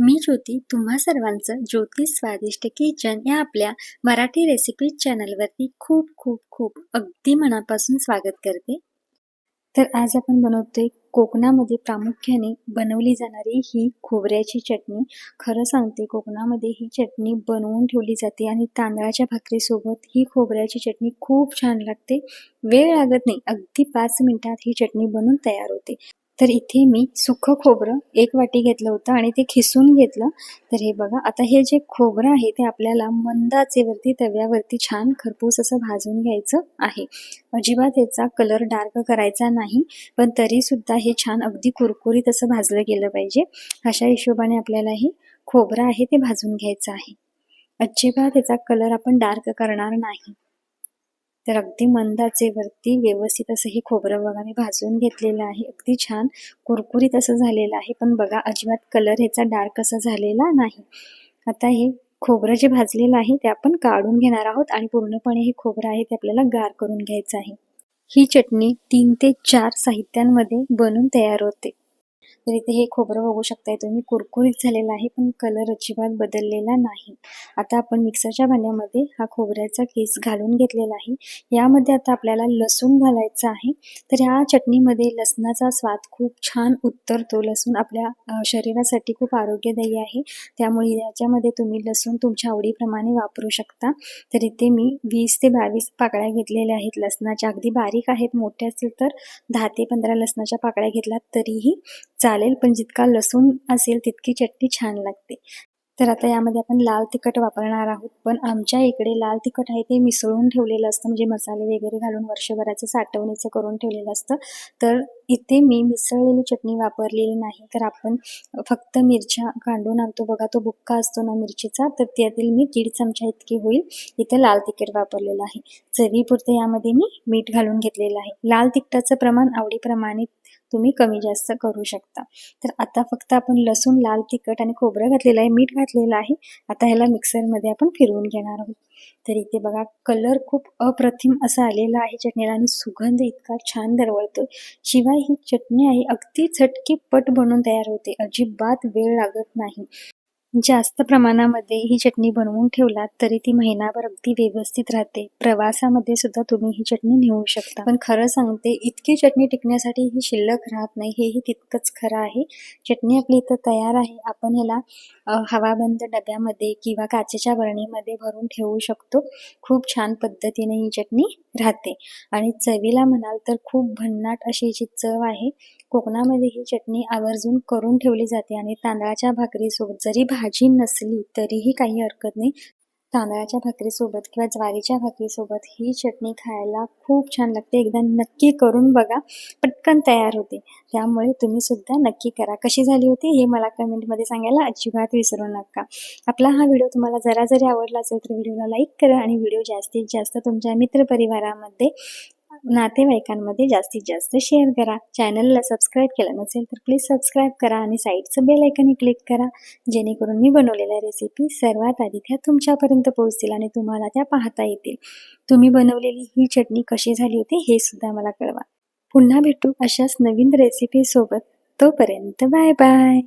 मी ज्योती तुम्हा सर्वांचं ज्योती स्वादिष्ट किचन या आपल्या मराठी रेसिपी चॅनलवरती खूप खूप खूप अगदी मनापासून स्वागत करते. तर आज आपण बनवतोय कोकणामध्ये प्रामुख्याने बनवली जाणारी ही खोबऱ्याची चटणी. खरं सांगते कोकणामध्ये ही चटणी बनवून ठेवली जाते आणि तांदळाच्या भाकरीसोबत ही खोबऱ्याची चटणी खूप छान लागते. वेळ लागत नाही अगदी पाच मिनिटात ही चटणी बनवून तयार होते. तर इथे मी सुखं खोबरं एक वाटी घेतलं होतं आणि ते खिसून घेतलं. तर हे बघा आता हे जे खोबरं आहे ते आपल्याला मंदाचेवरती तव्यावरती छान खरपूस असं भाजून घ्यायचं आहे. अजिबात याचा कलर डार्क करायचा नाही पण तरीसुद्धा हे छान अगदी कुरकुरीत असं भाजलं गेलं पाहिजे. अशा हिशोबाने आपल्याला हे खोबरं आहे ते भाजून घ्यायचं आहे. अजिबात याचा कलर आपण डार्क करणार नाही. तर अगदी मंदाचेवरती व्यवस्थित असं हे खोबरं बघा मी भाजून घेतलेलं आहे. अगदी छान कुरकुरीत असं झालेलं आहे. पण बघा अजिबात कलर ह्याचा डार्क असा झालेला नाही. आता हे खोबरं जे भाजलेलं आहे ते आपण काढून घेणार आहोत आणि पूर्णपणे हे खोबरं आहे ते आपल्याला गार करून घ्यायचं आहे. ही चटणी तीन ते चार साहित्यांमध्ये बनून तयार होते. तर इथे हे खोबरं बघू शकताय तुम्ही. कुरकुरीत झालेला आहे पण कलर अजिबात बदललेला नाही. आता आपण मिक्सरच्या भांड्यामध्ये हा खोबऱ्याचा केस घालून घेतलेला आहे. यामध्ये आता आपल्याला लसूण घालायचं आहे. तर ह्या चटणीमध्ये लसणाचा स्वाद खूप छान उत्तरतो. लसूण आपल्या शरीरासाठी खूप आरोग्यदायी आहे. त्यामुळे याच्यामध्ये तुम्ही लसूण तुमच्या आवडीप्रमाणे वापरू शकता. तर इथे मी वीस ते बावीस पाकळ्या घेतलेल्या आहेत. लसणाच्या अगदी बारीक आहेत. मोठे असतील तर दहा ते पंधरा लसणाच्या पाकळ्या घेतल्यात तरीही चालेल पण जितका लसूण असेल तितकी चटणी छान लागते. तर आता यामध्ये आपण लाल तिखट वापरणार आहोत पण आमच्या इकडे लाल तिखट आहे ते मिसळून ठेवलेलं असतं म्हणजे मसाले वगैरे घालून वर्षभराचं साठवणीचं करून ठेवलेलं असतं. तर इथे मी मिसळलेली चटणी वापरलेली नाही. तर आपण फक्त मिरच्या कांडून आणतो. बघा तो बुक्का असतो ना मिरचीचा तर त्यातील मी दीड चमचा इतकी होईल. इथे लाल तिखट वापरलेलं आहे. चवीपुरते यामध्ये मी मीठ घालून घेतलेलं आहे. लाल तिखटाचं प्रमाण आवडीप्रमाणे तुम्ही कमी जास्त करू शकता. तर आता फक्त आपण लसूण लाल तिखट आणि खोबरं घातलेलं आहे. मीठ घातलेलं आहे. आता ह्याला मिक्सरमध्ये आपण फिरवून घेणार आहोत. तर इथे बघा कलर खूप अप्रतिम असा आलेला आहे. चटणीला आणि सुगंध इतका छान दरवळतो. शिवाय ही चटणी आहे अगदी झटकी पट बनवून तयार होते. अजिबात वेळ लागत नाही. जास्त प्रमाणामध्ये ही चटणी बनवून ठेवलात तरी ती महिनाभर अगदी व्यवस्थित राहते. प्रवासामध्ये सुद्धा तुम्ही ही चटणी नेऊ शकता. पण खरं सांगते इतकी चटणी टिकण्यासाठी ही शिल्लक राहत नाही हेही तितकंच खरं आहे. चटणी आपली इथं तयार आहे. आपण ह्याला हवाबंद डब्यामध्ये किंवा काचेच्या बरणीमध्ये भरून ठेवू शकतो. खूप छान पद्धतीने ही चटणी राहते. आणि चवीला म्हणाल तर खूप भन्नाट अशी याची चव आहे. कोकणामध्ये ही चटणी आवर्जून करून ठेवली जाते आणि तांदळाच्या भाकरीसोबत जरी भाजी नसली तरीही काही हरकत नाही. तांदळाच्या भाकरीसोबत किंवा ज्वारीच्या भाकरीसोबत ही चटणी खायला खूप छान लागते. एकदा नक्की करून बघा. पटकन तयार होते. त्यामुळे तुम्ही सुद्धा नक्की करा. कशी झाली होती हे मला कमेंटमध्ये सांगायला अजिबात विसरू नका. आपला हा व्हिडिओ तुम्हाला जरा जरी आवडला असेल तर व्हिडिओला लाईक करा आणि व्हिडिओ जास्तीत जास्त तुमच्या मित्रपरिवारामध्ये नातेवाईकांमध्ये जास्तीत जास्त शेअर करा. चॅनलला सबस्क्राईब केलं नसेल तर प्लीज सबस्क्राईब करा आणि साईडचं बेल ऐकनही क्लिक करा. जेणेकरून मी बनवलेल्या रेसिपी सर्वात आधी त्या तुमच्यापर्यंत पोहोचतील आणि तुम्हाला त्या पाहता येतील. तुम्ही बनवलेली ही चटणी कशी झाली होती हे सुद्धा मला कळवा. पुन्हा भेटू अशाच नवीन रेसिपीसोबत तोपर्यंत बाय बाय